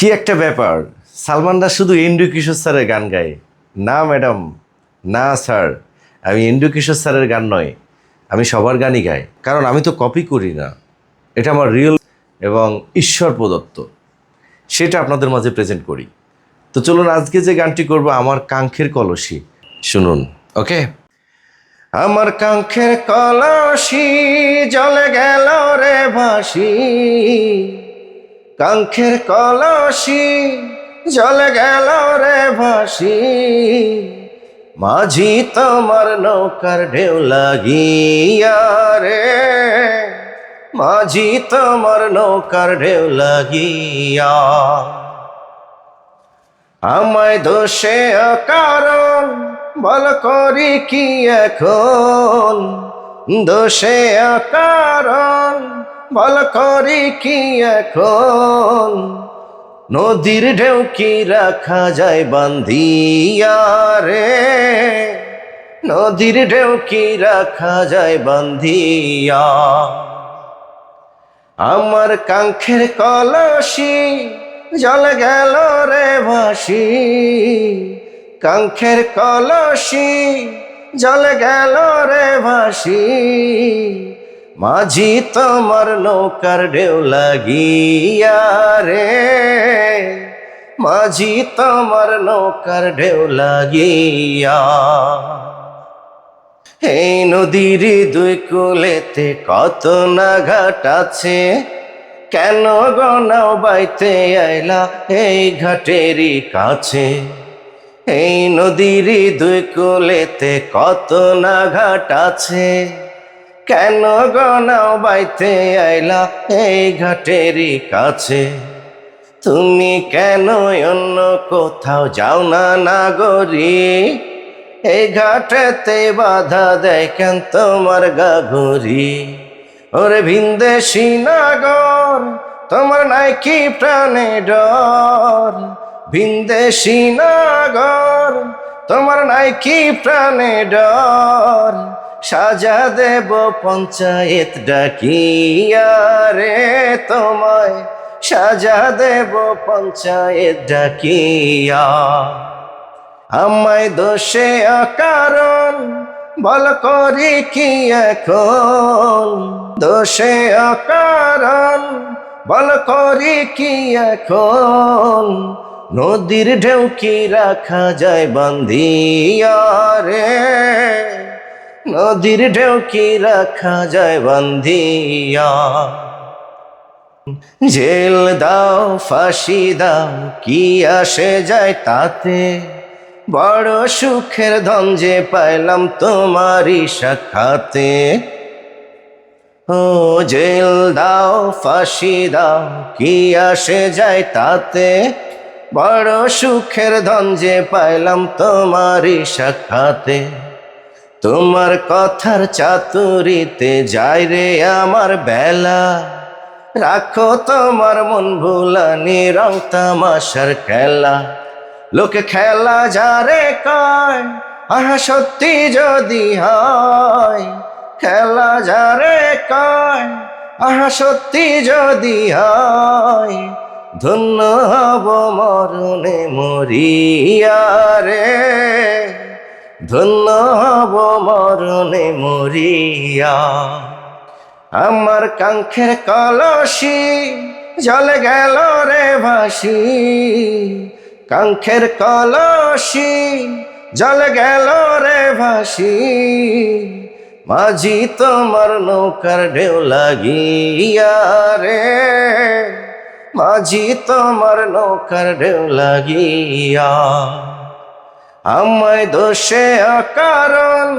কি একটা ব্যাপার? সালমান দা শুধু ইন্দ্র কিশোর স্যারের গান গায়। না, ম্যাডাম। না, স্যার। আমি ইন্দ্র কিশোর স্যারের গান নয়। আমি সবার গানই গাই। কারণ আমি তো কপি করি না। এটা আমার রিয়েল এবং ঈশ্বর প্রদত্ত। সেটা আপনাদের মাঝে প্রেজেন্ট করি। তো চলুন, আজকে যে গানটি করব, আমার কাঙ্ক্ষের কলসি। শুনুন, ওকে? আমার কাঙ্ক্ষের কলসি জলে গেল রে ভাসি। কাঙ্ক্ষের কলসি, জলে গেল রে ভাসি। মাঝি তোমার নৌকার ঢেউ লাগিয়া রে। মাঝি তোমার নৌকার ঢেউ লাগিয়া। আমায় দোষে কারণ বল করি কি এখন? দোষে কারণ বল করি কি এখন? নদীর ঢেউ কি রাখা যায় বান্ধিয়া রে? নদীর ঢেউ কি রাখা যায় বান্ধিয়া? আমার কাঙ্ক্ষের কলসি জল গেল রে ভাসি। কাঙ্ক্ষের কলসি জল গেল রে ভাসি। মাঝি তোমার নৌকার ঢেউ লাগিয়া রে। মাঝি তোমার নৌকার ঢেউ লাগিয়া। এই নদীর দুই কুলেতে কত না ঘাট আছে? কেন গনাও বাইতে আইলা এই ঘাটেরই কাছে? এই নদীর দুই কুলেতে কত না ঘাট আছে? কেন গনাও বাইতে আইলা এই ঘাটেরই কাছে? তুমি কেন অন্য কোথাও যাও না নাগরী? এই ঘাটেতে বাধা দেয় কেন তোমার গাঘুরি? ওরে ভিনদেশি নাগর, তোমার নাই কি প্রাণে ডর। ভিনদেশি নাগর, তোমার নাই কি প্রাণে ডর। সাজা দেব পঞ্চায়েত ডাকিয়া রে তোমায়। সাজা দেব পঞ্চায়েত ডাকিয়া। আমায় দোষে অকারণ, বল করি কি এখন? দোষে অকারণ, বল করি কি এখন? নদীর ঢেউ কি রাখা যায় বান্ধিয়া রে। নদীর ঢেউ কি রাখা যায় বান্ধিয়া। জেল দাও, ফাঁসি দাও, কি আসে যায় তাতে? বড় সুখের ধন যে পাইলাম তোমারই সাক্ষাতে। ও জেল দাও, ফাঁসি দাও, কি আসে যায় তাতে? বড় সুখের ধন যে পাইলাম তোমারই সাক্ষাতে। তোমার কথার চাতুরিতে যায় রে আমার বেলা। রাখো তোমার মন ভুলানি, রং তামাশার খেলা। লোকে খেলা যারে কয়, আহা, সত্যি যদি হয়। খেলা যারে কয়, আহা, সত্যি যদি হয়। ধন্য হব মরণে মরিয়া রে। ধন্য হব মরণে মরিয়া। আমার কাঙ্ক্ষের কলসি জলে গেল রে ভাসি। কাঙ্ক্ষের কলসি জলে গেল রে ভাসি। মাঝি তোমার নৌকার ঢেউ লাগিয়া রে। মাঝি তোমার নৌকার ঢেউ লাগিয়া। আমায় দোষে অকারণ,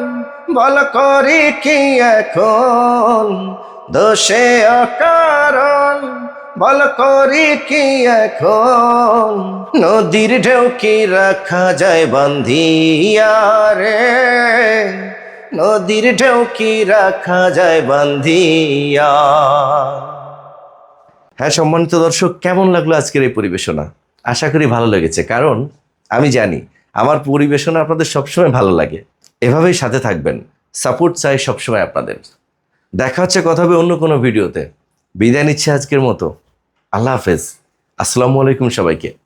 বল করি কি এখন? দোষে অকারণ, বল করি কি এখন? নদীর ঢেউ কি রাখা যায় বান্ধিয়া রে নদীর ঢেউ কি রাখা যায় বান্ধিয়া? হ্যাঁ সম্মানিত দর্শক, কেমন লাগল আজকের এই পরিবেশনা? আশা করি ভালো লেগেছে, কারণ আমি জানি আমার পরিবেশনা আপনাদের সবসময় ভালো লাগে। এভাবেই সাথে থাকবেন। সাপোর্ট চাই সবসময় আপনাদের। দেখা হচ্ছে, কথা হবে অন্য কোনো ভিডিওতে। বিদায় নিচ্ছে আজকের মতো। আল্লাহ হাফেজ। আসসালামু আলাইকুম সবাইকে।